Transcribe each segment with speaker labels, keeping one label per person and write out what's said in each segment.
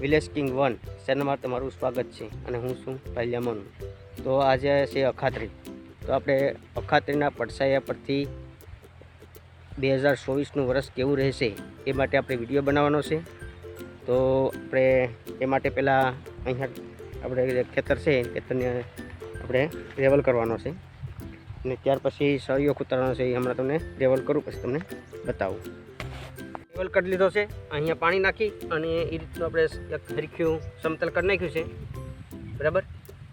Speaker 1: Village king one ચેનલમાં તમારું સ્વાગત છે અને હું છું પાલિયા મનુ. તો આજે છે અખાત્રી. તો આપણે અખાત્રીના પડસાયા પરથી બે હજાર ચોવીસનું વર્ષ કેવું રહેશે એ માટે આપણે વીડિયો બનાવવાનો છે. તો આપણે એ માટે પહેલાં અહીંયા આપણે ખેતર છે ખેતરને આપણે રેવલ કરવાનો છે. અને ત્યાર પછી સળીઓ કૂતરવાનો છે એ હમણાં તમને રેવલ કરું, પછી તમને બતાવું. લેવલ કરી લીધો છે. અહીંયા પાણી નાખી અને એ રીતનું આપણે એક હરખ્યું સમતલ કરી નાખ્યું છે. બરાબર?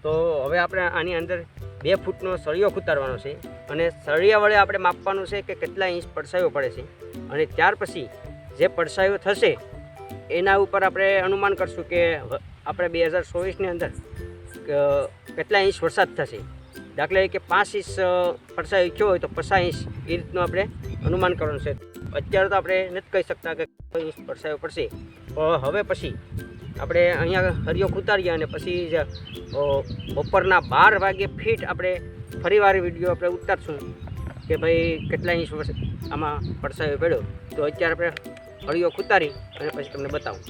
Speaker 1: તો હવે આપણે આની અંદર બે ફૂટનો સળિયો ખૂતારવાનો છે અને સળિયા વડે આપણે માપવાનું છે કે કેટલા ઇંચ પડસાયો પડે છે. અને ત્યાર પછી જે પડસાયો થશે, એના ઉપર આપણે અનુમાન કરશું કે આપણે બે હજાર ચોવીસની અંદર કેટલા ઇંચ વરસાદ થશે. દાખલા તરીકે પાંચ ઇંચ પડસાયો થયો હોય તો પચાસ ઇંચ, એ રીતનું આપણે અનુમાન કરવાનું છે. અત્યારે તો આપણે નથી કહી શકતા કે પડસાયો પડશે પણ હવે પછી આપણે અહીંયા હરિયો ઉતારીએ અને પછી જ, બપોરના બાર વાગે ફીટ આપણે ફરીવાર વીડિયો આપણે ઉતારશું કે ભાઈ કેટલા ઇંચ આમાં પડસાયો પડ્યો. તો અત્યારે આપણે હળિયો ઉતારી અને પછી તમને બતાવું.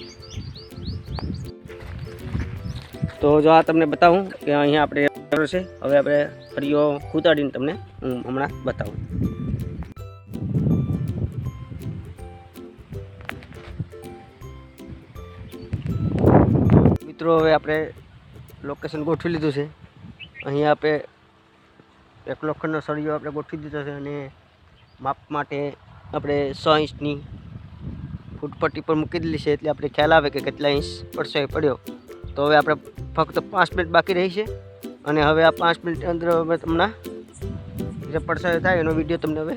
Speaker 1: તો જો આ તમને બતાવું કે અહીંયા આપણે છે. હવે આપણે હરિયો ઉતારીને તમને હું હમણાં બતાવું. મિત્રો, હવે આપણે લોકેશન ગોઠવી લીધું છે. અહીંયા આપણે એક લોખંડનો સળિયો આપણે ગોઠવી દીધો છે અને માપ માટે આપણે સો ઇંચની ફૂટપટ્ટી પર મૂકી દીધી છે, એટલે આપણે ખ્યાલ આવે કે કેટલા ઇંચ પડશે પડ્યો. તો હવે આપણે ફક્ત પાંચ મિનિટ બાકી રહી છે અને હવે આ પાંચ મિનિટ અંદર હવે તમને જે પડસાયો થાય, એનો વીડિયો તમને હવે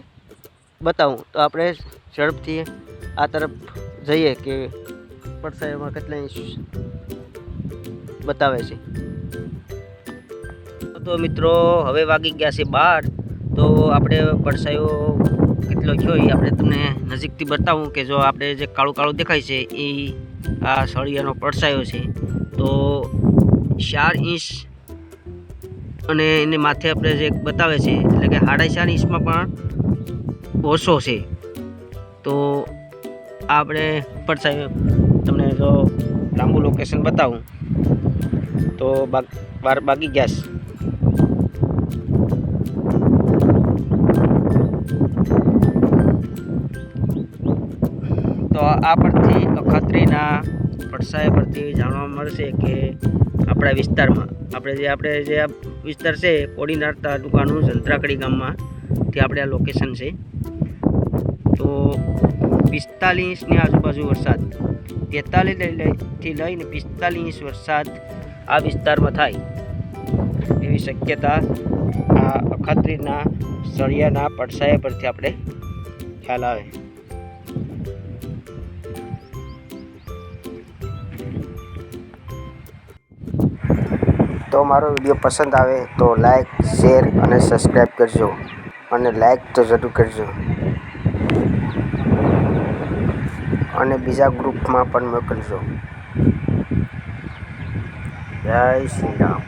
Speaker 1: બતાવું. તો આપણે ઝડપથી આ તરફ જઈએ કે પડસાયોમાં કેટલા ઇંચ બતાવે છે. તો મિત્રો, હવે વાગી ગયા છે બાર. તો આપણે પડસાયો કેટલો થયો એ આપણે તમને નજીકથી બતાવું કે જો આપણે જે કાળું કાળું દેખાય છે એ આ સળિયાનો પડસાયો છે. તો ચાર ઇંચ અને એને માથે આપણે જે બતાવે છે, એટલે કે સાડા ચાર ઇંચમાં પણ ઓછો છે. તો આ આપણે પડસાયો તમને જો લાંબુ લોકેશન બતાવું. તો બાકી ગેસ તો આ પરથી અખત્રીના પડસાય પરથી જાણવા મળશે કે આપણા વિસ્તારમાં, આપણે જે આપણે જે વિસ્તાર છે કોડીનાર તાલુકાનું જંત્રાકડી ગામમાં, ત્યાં આપણે આ લોકેશન છે. તો પિસ્તાલીસની આજુબાજુ વરસાદ, તેતાલીસથી લઈને પિસ્તાલીસ વરસાદ આ વિસ્તારમાં થાય એવી શક્યતા આ અખાત્રીના સળિયાના પડસાયા પરથી આપણે ખ્યાલ આવે. તો મારો વીડિયો પસંદ આવે તો લાઈક, શેર અને સબસ્ક્રાઈબ કરજો. અને લાઈક તો જરૂર કરજો. અને બીજા ગ્રુપમાં પણ મોકલજો. 来新疆。